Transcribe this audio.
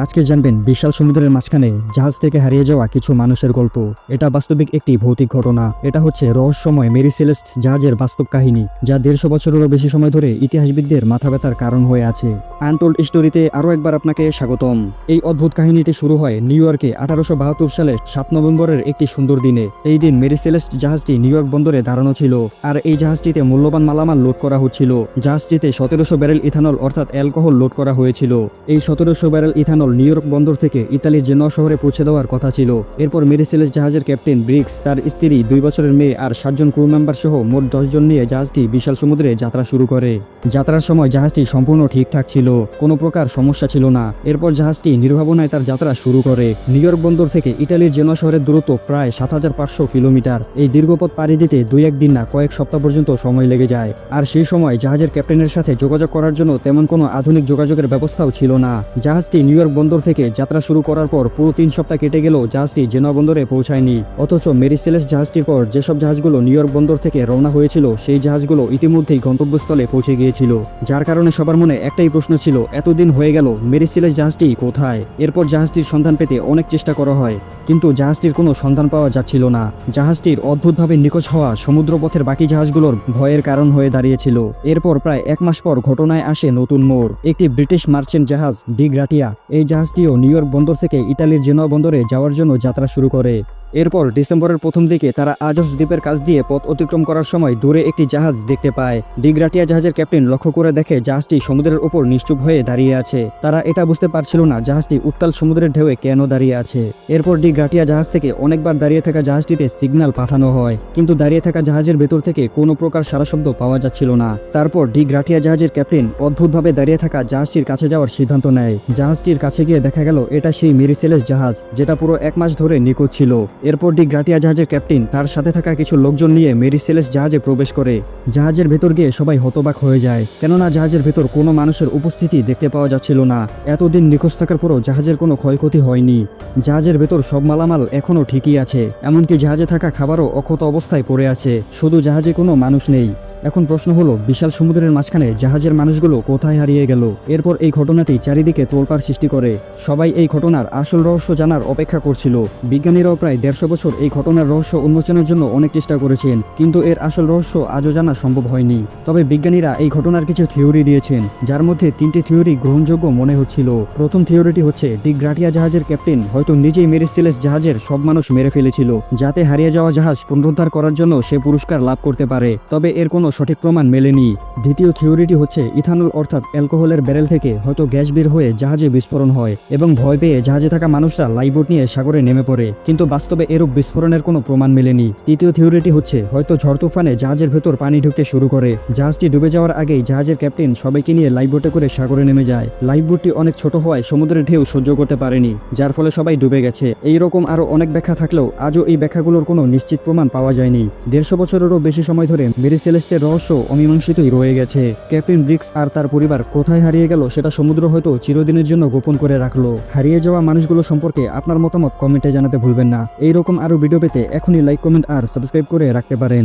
আজকে জানবেন বিশাল সমুদ্রের মাঝখানে জাহাজ থেকে হারিয়ে যাওয়া কিছু মানুষের গল্প। এটা বাস্তবিক একটি ভৌতিক ঘটনা। এটা হচ্ছে রহস্যময় মেরি সেলেস্ট জাহাজের বাস্তব কাহিনী, যা দেড়শো বছরেরও বেশি সময় ধরে ইতিহাসবিদদের মাথা ব্যথার কারণ হয়ে আছে। আনটোল্ড স্টোরিতে আরও একবার আপনাকে স্বাগতম। এই অদ্ভুত কাহিনীটি শুরু হয় নিউ ইয়র্কে আঠারোশো বাহাত্তর সালে সাত নভেম্বরের একটি সুন্দর দিনে। এই দিন মেরি সেলেস্ট জাহাজটি নিউ ইয়র্ক বন্দরে দাঁড়ানো ছিল, আর এই জাহাজটিতে মূল্যবান মালামাল লোড করা হচ্ছিল। জাহাজটিতে সতেরোশো ব্যারেল ইথানল অর্থাৎ অ্যালকোহল লোড করা হয়েছিল। এই সতেরোশো ব্যারেল ইথানল নিউ ইয়র্ক বন্দর থেকে ইতালির জেনোয়া শহরে পৌঁছে দেওয়ার কথা ছিল। এরপর মেরিসেলেস জাহাজের ক্যাপ্টেন ব্রিক্স তার স্ত্রী, দুই বছরের মেয়ে আর সাতজন ক্রু মেম্বার সহ মোট দশজন নিয়ে জাহাজটি বিশাল সমুদ্রে যাত্রা শুরু করে। যাত্রার সময় জাহাজটি সম্পূর্ণ ঠিকঠাক ছিল, কোনো প্রকার সমস্যা ছিল না। এরপর জাহাজটি নির্ভাবনায় তার যাত্রা শুরু করে। নিউ ইয়র্ক বন্দর থেকে ইটালির জেনোয়া শহরের দূরত্ব প্রায় সাত হাজার পাঁচশো কিলোমিটার। এই দীর্ঘপথ পাড়ি দিতে দুই একদিন না কয়েক সপ্তাহ পর্যন্ত সময় লেগে যায়। আর সেই সময় জাহাজের ক্যাপ্টেনের সাথে যোগাযোগ করার জন্য তেমন কোনো আধুনিক যোগাযোগের ব্যবস্থাও ছিল না। জাহাজটি নিউ ইয়র্ক বন্দর থেকে যাত্রা শুরু করার পর পুরো তিন সপ্তাহ কেটে গেলেও জাহাজটি জেনোয়া বন্দরে পৌঁছায়নি। অথচ মেরিসেলেস জাহাজটির পর যেসব জাহাজগুলো নিউ ইয়র্ক বন্দর থেকে রওনা হয়েছিল, সেই জাহাজগুলো ইতিমধ্যেই গন্তব্যস্থলে পৌঁছে গিয়েছিল। যার কারণে সবার মনে একটাই প্রশ্ন ছিল, এতদিন হয়ে গেল মেরিসেলেস জাহাজটি কোথায়? এরপর জাহাজটির সন্ধান পেতে অনেক চেষ্টা করা হয়, কিন্তু জাহাজটির কোনো সন্ধান পাওয়া যাচ্ছিল না। জাহাজটির অদ্ভুতভাবে নিখোঁজ হওয়া সমুদ্রপথের বাকি জাহাজগুলোর ভয়ের কারণ হয়ে দাঁড়িয়েছিল। এরপর প্রায় এক মাস পর ঘটনায় আসে নতুন মোড়, একটি ব্রিটিশ মার্চেন্ট জাহাজ ডি গ্রাটিয়া। এই জাহাজটিও নিউ ইয়র্ক বন্দর থেকে ইতালির জেনোয়া বন্দরে যাওয়ার জন্য যাত্রা শুরু করে। এরপর ডিসেম্বরের প্রথম দিকে তারা আজস দ্বীপের কাছ দিয়ে পথ অতিক্রম করার সময় দূরে একটি জাহাজ দেখতে পায়। ডিগ্রাটিয়া জাহাজের ক্যাপ্টেন লক্ষ্য করে দেখে জাহাজটি সমুদ্রের উপর নিশ্চুপ হয়ে দাঁড়িয়ে আছে। তারা এটা বুঝতে পারছিল না জাহাজটি উত্তাল সমুদ্রের ঢেউয়ে কেন দাঁড়িয়ে আছে। এরপর ডিগ্রাটিয়া জাহাজ থেকে অনেকবার দাঁড়িয়ে থাকা জাহাজটিতে সিগন্যাল পাঠানো হয়। কিন্তু দাঁড়িয়ে থাকা জাহাজের ভেতর থেকে কোনো প্রকার সারা শব্দ পাওয়া যাচ্ছিল না। তারপর ডিগ্রাটিয়া জাহাজের ক্যাপ্টেন অদ্ভুতভাবে দাঁড়িয়ে থাকা জাহাজটির কাছে যাওয়ার সিদ্ধান্ত নেয়। জাহাজটির কাছে গিয়ে দেখা গেল, এটা সেই মেরিসেলেস জাহাজ, যেটা পুরো এক মাস ধরে নিখোঁজ ছিল। এরপর ডি গ্রাটিয়া জাহাজের ক্যাপ্টেন, তার সাথে থাকা কিছু লোকজন নিয়ে মেরিসেলেস জাহাজে প্রবেশ করে। জাহাজের ভেতর গিয়ে সবাই হতবাক হয়ে যায়, কেননা জাহাজের ভেতর কোনো মানুষের উপস্থিতি দেখতে পাওয়া যাচ্ছিল না। এতদিন নিখোঁজ থাকার পরও জাহাজের কোনো ক্ষয়ক্ষতি হয়নি। জাহাজের ভেতর সব মালামাল এখনও ঠিকই আছে, এমনকি জাহাজে থাকা খাবারও অক্ষত অবস্থায় পড়ে আছে। শুধু জাহাজে কোনো মানুষ নেই। এখন প্রশ্ন হলো, বিশাল সমুদ্রের মাঝখানে জাহাজের মানুষগুলো কোথায় হারিয়ে গেল? এরপর এই ঘটনাটি চারিদিকে তোলপাড় সৃষ্টি করে। সবাই এই ঘটনার আসল রহস্য জানার অপেক্ষা করছিল। বিজ্ঞানীরাও প্রায় দেড়শো বছর এই ঘটনার রহস্য উন্মোচনের জন্য অনেক চেষ্টা করেছেন, কিন্তু এর আসল রহস্য আজও জানা সম্ভব হয়নি। তবে বিজ্ঞানীরা এই ঘটনার কিছু থিওরি দিয়েছেন, যার মধ্যে তিনটি থিওরি গ্রহণযোগ্য মনে হচ্ছিল। প্রথম থিওরিটি হচ্ছে ডিক গ্রাটিয়া জাহাজের ক্যাপ্টেন হয়তো নিজেই মেরিসিলেস জাহাজের সব মানুষ মেরে ফেলেছিল, যাতে হারিয়ে যাওয়া জাহাজ পুনরুদ্ধার করার জন্য সে পুরস্কার লাভ করতে পারে। তবে এর কোনো সঠিক প্রমাণ মেলেনি। দ্বিতীয় থিওরিটি হচ্ছে, ইথানল অর্থাৎ অ্যালকোহলের ব্যারেল থেকে হয়তো গ্যাস বের হয়ে জাহাজে বিস্ফোরণ হয় এবং ভয় পেয়ে জাহাজে থাকা মানুষরা লাইবোট নিয়ে সাগরে নেমে পড়ে। কিন্তু বাস্তবে এরূপ বিস্ফোরণের কোনো প্রমাণ মেলেনি। তৃতীয় থিওরিটি হচ্ছে, হয়তো ঝড় তুফানে জাহাজের ভেতর পানি ঢুকতে শুরু করে। জাহাজটি ডুবে যাওয়ার আগেই জাহাজের ক্যাপ্টেন সবাইকে নিয়ে লাইবোটে করে সাগরে নেমে যায়। লাইবোটটি অনেক ছোট হওয়ায় সমুদ্রের ঢেউ সহ্য করতে পারেনি, যার ফলে সবাই ডুবে গেছে। এই রকম আরও অনেক ব্যাখ্যা থাকলেও আজও এই ব্যাখ্যাগুলোর কোনো নিশ্চিত প্রমাণ পাওয়া যায়নি। দেড়শো বছরেরও বেশি সময় ধরে মেরিসেলেস্টের রহস্য অমীমাংসিতই রয়ে গেছে। ক্যাপ্টেন ব্রিক্স আর তার পরিবার কোথায় হারিয়ে গেল সেটা সমুদ্র হয়তো চিরদিনের জন্য গোপন করে রাখল। হারিয়ে যাওয়া মানুষগুলো সম্পর্কে আপনার মতামত কমেন্টে জানাতে ভুলবেন না। এইরকম আরও ভিডিও পেতে এখনই লাইক, কমেন্ট আর সাবস্ক্রাইব করে রাখতে পারেন।